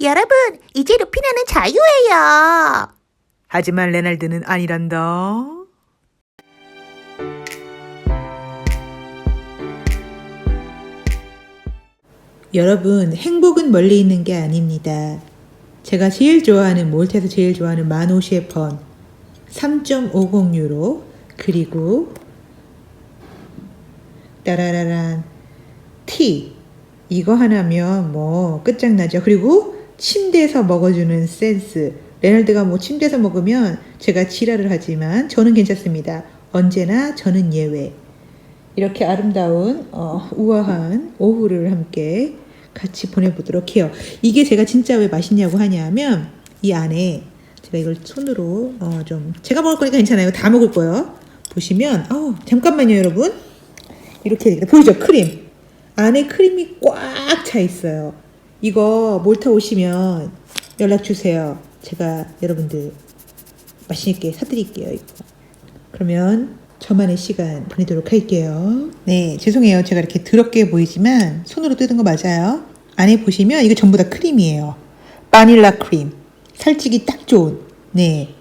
여러분, 이제 루피나는 자유예요. 하지만 레날드는 아니란다. 여러분, 행복은 멀리 있는 게 아닙니다. 제가 제일 좋아하는 몰트에서 제일 좋아하는 마노시의 번 3.50유로 그리고 따라라란 티 이거 하나면 뭐 끝장나죠. 그리고 침대에서 먹어주는 센스. 레널드가 뭐 침대에서 먹으면 제가 지랄을 하지만 저는 괜찮습니다. 언제나 저는 예외. 이렇게 아름다운 어, 우아한 오후를 함께 같이 보내보도록 해요. 이게 제가 진짜 왜 맛있냐고 하냐면 이 안에 제가 이걸 손으로 어, 좀 제가 먹을 거니까 괜찮아요. 다 먹을 거예요. 보시면 어, 잠깐만요, 여러분. 이렇게. 보이죠? 크림. 안에 크림이 꽉 차 있어요. 이거 몰타 오시면 연락 주세요. 제가 여러분들 맛있게 사드릴게요. 이거. 그러면 저만의 시간 보내도록 할게요. 네, 죄송해요. 제가 이렇게 더럽게 보이지만 손으로 뜯은 거 맞아요. 안에 보시면 이거 전부 다 크림이에요. 바닐라 크림. 살찌기 딱 좋은. 네.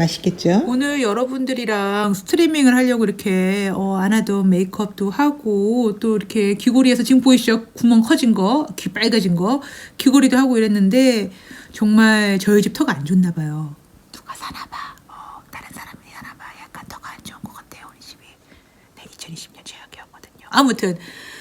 맛있겠죠? 오늘 여러분들이랑 스트리밍을 하려고 이렇게 어, 안 하던 메이크업도 하고 또 이렇게 귀걸이에서 지금 보이시죠? 구멍 커진 거, 귀 빨개진 거, 귀걸이도 하고 이랬는데 정말 저희 집 턱 안 좋나 봐요. 누가 사나 봐. 어, 다른 사람이 사나 봐. 약간 턱 안 좋은 것 같아요, 우리 집이. 네, 2020년 최악이었거든요. 아무튼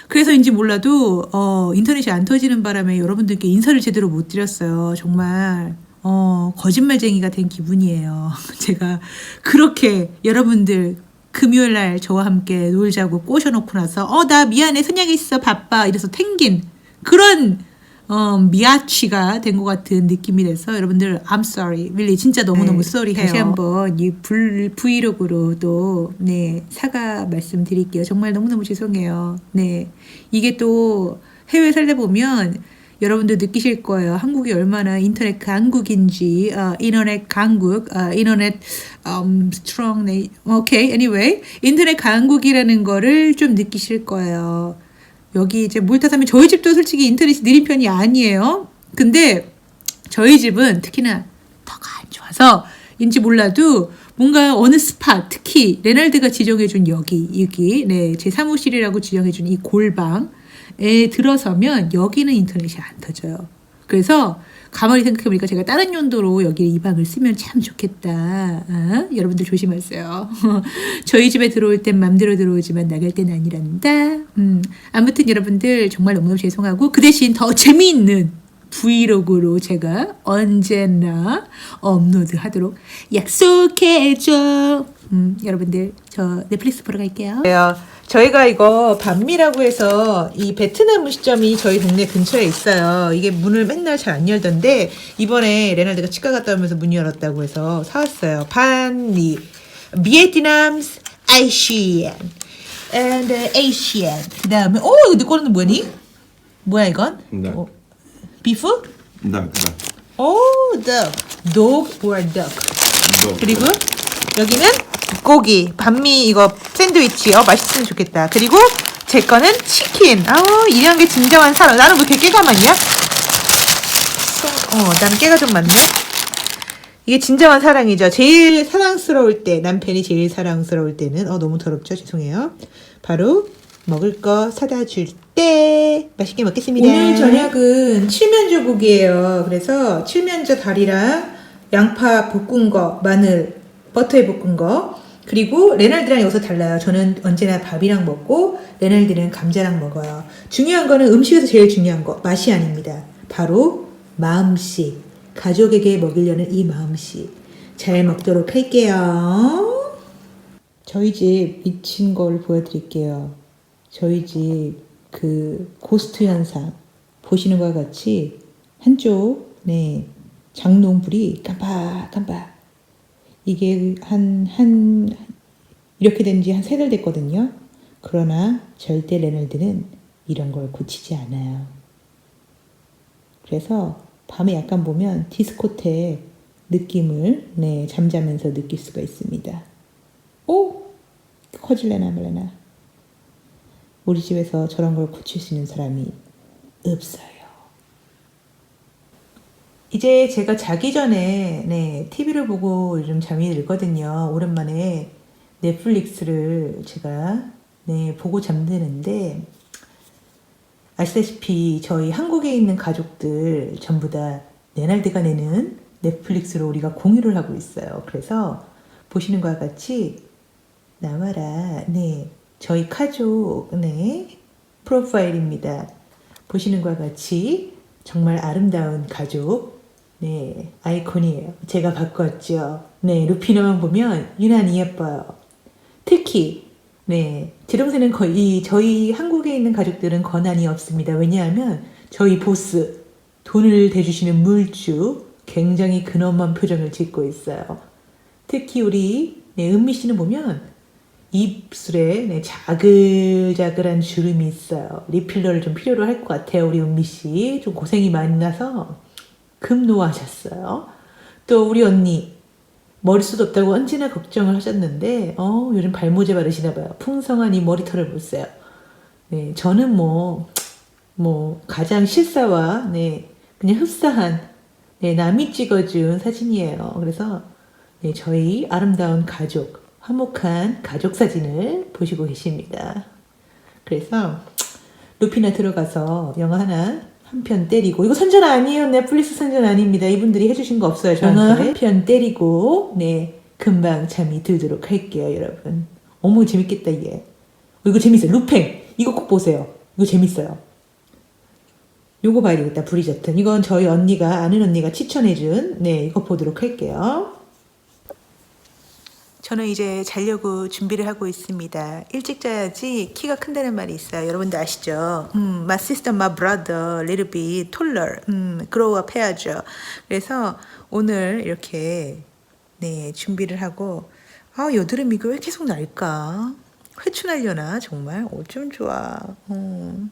그래서인지 몰라도 어, 인터넷이 안 터지는 바람에 여러분들께 인사를 제대로 못 드렸어요. 정말 어, 거짓말쟁이가 된 기분이에요. 제가 그렇게 여러분들 금요일 날 저와 함께 놀자고 꼬셔놓고 나서 어 나 미안해 선약이 있어 바빠 이래서 탱긴 그런 어, 미아치가 된 것 같은 느낌이 돼서 여러분들 I'm sorry, really 진짜 너무 너무 네, sorry 해요. 다시 한번 이 불, 브이로그로도 네 사과 말씀드릴게요. 정말 너무 너무 죄송해요. 네 이게 또 해외 살다 보면 여러분들 느끼실 거예요. 한국이 얼마나 인터넷 강국인지, 어, 인터넷 강국, 어, 인터넷 um, strong, 네, 오케이, anyway, 인터넷 강국이라는 거를 좀 느끼실 거예요. 여기 이제 몰타 사면 저희 집도 솔직히 인터넷이 느린 편이 아니에요. 근데 저희 집은 특히나 터가 안 좋아서 인지 몰라도 뭔가 어느 스팟 특히 레날드가 지정해준 여기 여기 네 제 사무실이라고 지정해준 이 골방 에 들어서면 여기는 인터넷이 안 터져요. 그래서 가만히 생각해보니까 제가 다른 용도로 여기 이 방을 쓰면 참 좋겠다. 어? 여러분들 조심하세요. 저희 집에 들어올 땐 맘대로 들어오지만 나갈 땐 아니란다. 음, 아무튼 여러분들 정말 너무너무 죄송하고 그 대신 더 재미있는 브이로그로 제가 언제나 업로드 하도록 약속해줘. 음, 여러분들 저 넷플릭스 보러 갈게요. 저희가 이거 반미라고 해서 이 베트남 음식점이 저희 동네 근처에 있어요. 이게 문을 맨날 잘 안 열던데 이번에 레날드가 치과 갔다 오면서 문 열었다고 해서 사왔어요. 반미. 베트남스 아시안. and Asian. 그 다음에 오 어, 이거 내 거는 뭐니? 뭐야 이건? 네. 어, 비프? 닭, 닭, 오, 닭. dog or duck. 닭. 그리고 여기는 고기, 반미 이거 샌드위치요. 맛있으면 좋겠다. 그리고 제 거는 치킨. 아우 이런 게 진정한 사랑. 나는 왜 이렇게 깨가 많냐? 어, 나는 깨가 좀 많네. 이게 진정한 사랑이죠. 제일 사랑스러울 때, 남편이 제일 사랑스러울 때는, 어, 너무 더럽죠? 죄송해요. 바로, 먹을 거 사다 줄 때, 맛있게 먹겠습니다. 오늘 저녁은 칠면조 국이에요. 그래서 칠면조 다리랑 양파 볶은 거, 마늘, 버터에 볶은 거, 그리고 레날드랑 여기서 달라요. 저는 언제나 밥이랑 먹고, 레날드는 감자랑 먹어요. 중요한 거는 음식에서 제일 중요한 거, 맛이 아닙니다. 바로 마음씨. 가족에게 먹이려는 이 마음씨. 잘 먹도록 할게요. 저희 집 미친 걸 보여드릴게요. 저희 집 그 고스트 현상 보시는 것과 같이 한쪽 네 장롱불이 깜빡깜빡 이게 한 한 이렇게 된 지 한 세 달 됐거든요. 그러나 절대 레널드는 이런 걸 고치지 않아요. 그래서 밤에 약간 보면 디스코테 느낌을 네, 잠자면서 느낄 수가 있습니다. 오! 커질래나 말래나. 우리 집에서 저런 걸 고칠 수 있는 사람이 없어요. 이제 제가 자기 전에 네, TV를 보고 요즘 잠이 들거든요. 오랜만에 넷플릭스를 제가 네, 보고 잠드는데 아시다시피 저희 한국에 있는 가족들 전부 다 네날드가 내는 넷플릭스로 우리가 공유를 하고 있어요. 그래서 보시는 것과 같이 나와라. 네. 저희 가족, 네. 프로파일입니다. 보시는 것과 같이 정말 아름다운 가족, 네. 아이콘이에요. 제가 바꿨죠. 네. 루피너만 보면 유난히 예뻐요. 특히, 네. 제 동생은 거의, 저희 한국에 있는 가족들은 권한이 없습니다. 왜냐하면 저희 보스, 돈을 대주시는 물주, 굉장히 근엄한 표정을 짓고 있어요. 특히 우리 네, 은미 씨는 보면 입술에 네, 자글자글한 주름이 있어요. 리필러를 좀 필요로 할 것 같아요. 우리 은미 씨. 좀 고생이 많이 나서 급노하셨어요. 또 우리 언니 머리숱 없다고 언제나 걱정을 하셨는데 어, 요즘 발모제 바르시나 봐요. 풍성한 이 머리털을 보세요. 네, 저는 뭐, 뭐, 가장 실사와, 네, 그냥 흡사한, 네, 남이 찍어준 사진이에요. 그래서, 네, 저희 아름다운 가족, 화목한 가족 사진을 보시고 계십니다. 그래서, 루피나 들어가서 영화 하나, 한 편 때리고, 이거 선전 아니에요. 넷플릭스 선전 아닙니다. 이분들이 해주신 거 없어요. 영화 한편 때리고, 네, 금방 잠이 들도록 할게요, 여러분. 어머, 재밌겠다, 얘. 어, 이거 재밌어요. 루팽. 이거 꼭 보세요. 이거 재밌어요. 요거 봐야 되겠다. 브리저튼. 이건 저희 언니가, 아는 언니가 추천해준, 네, 이거 보도록 할게요. 저는 이제 자려고 준비를 하고 있습니다. 일찍 자야지 키가 큰다는 말이 있어요. 여러분들 아시죠? 음, my sister, my brother, little bit taller. 음, grow up 해야죠. 그래서 오늘 이렇게, 네, 준비를 하고, 아, 여드름 이거 왜 계속 날까? 회춘하려나 정말 어쩜 좋아. 음.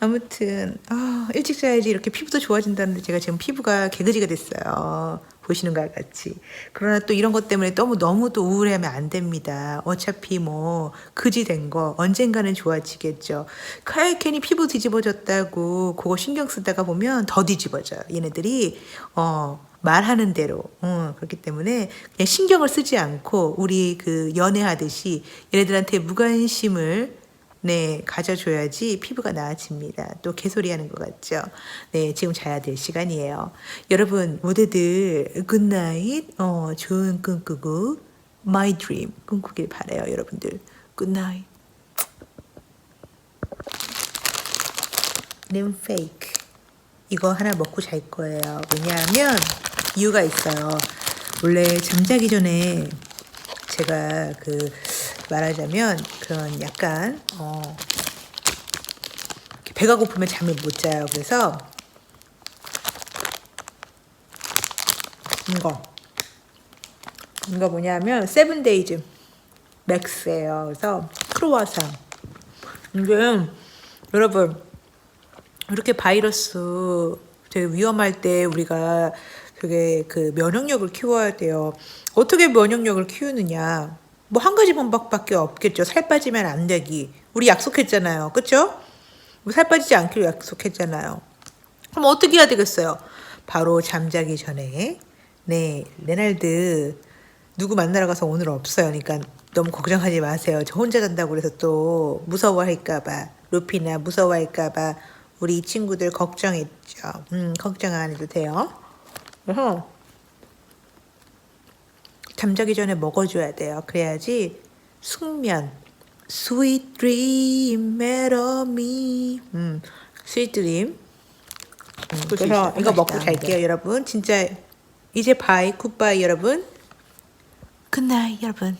아무튼 아, 일찍 자야지 이렇게 피부도 좋아진다는데 제가 지금 피부가 개그지가 됐어요. 보시는 것 같이. 그러나 또 이런 것 때문에 너무 너무 또 우울해하면 안 됩니다. 어차피 뭐 그지 된 거 언젠가는 좋아지겠죠. 칼 괜히 피부 뒤집어졌다고 그거 신경 쓰다가 보면 더 뒤집어져요. 얘네들이 어 말하는 대로. 어, 그렇기 때문에 그냥 신경을 쓰지 않고 우리 그 연애하듯이 얘네들한테 무관심을 네, 가져줘야지 피부가 나아집니다. 또 개소리 하는 것 같죠? 네, 지금 자야 될 시간이에요. 여러분, 모두들 굿나잇, 어, 좋은 꿈 꾸고, my dream 꿈꾸길 바래요, 여러분들. 굿나잇. 림페이크. 이거 하나 먹고 잘 거예요. 왜냐하면 이유가 있어요. 원래 잠자기 전에 제가 그 말하자면 그런 약간 어 배가 고프면 잠을 못 자요. 그래서 이거 이거 뭐냐면 세븐데이즈 맥스예요. 그래서 크로와상 이게 여러분 이렇게 바이러스 되게 위험할 때 우리가 되게 그 면역력을 키워야 돼요. 어떻게 면역력을 키우느냐? 뭐 한 가지 방법밖에 없겠죠. 살 빠지면 안 되기. 우리 약속했잖아요. 그쵸? 우리 살 빠지지 않기로 약속했잖아요. 그럼 어떻게 해야 되겠어요? 바로 잠자기 전에 네 레날드 누구 만나러 가서 오늘 없어요. 그러니까 너무 걱정하지 마세요. 저 혼자 잔다고 그래서 또 무서워할까봐 루피나 무서워할까봐 우리 이 친구들 걱정했죠. 음 걱정 안 해도 돼요. 그래서 잠자기 전에 먹어줘야 돼요. 그래야지 숙면, sweet dream, melody, 음, sweet dream. 음, 그래서 이거 먹고 잘게요, 여러분. 진짜 이제 바이, 굿바이, 여러분. 굿나잇, 여러분.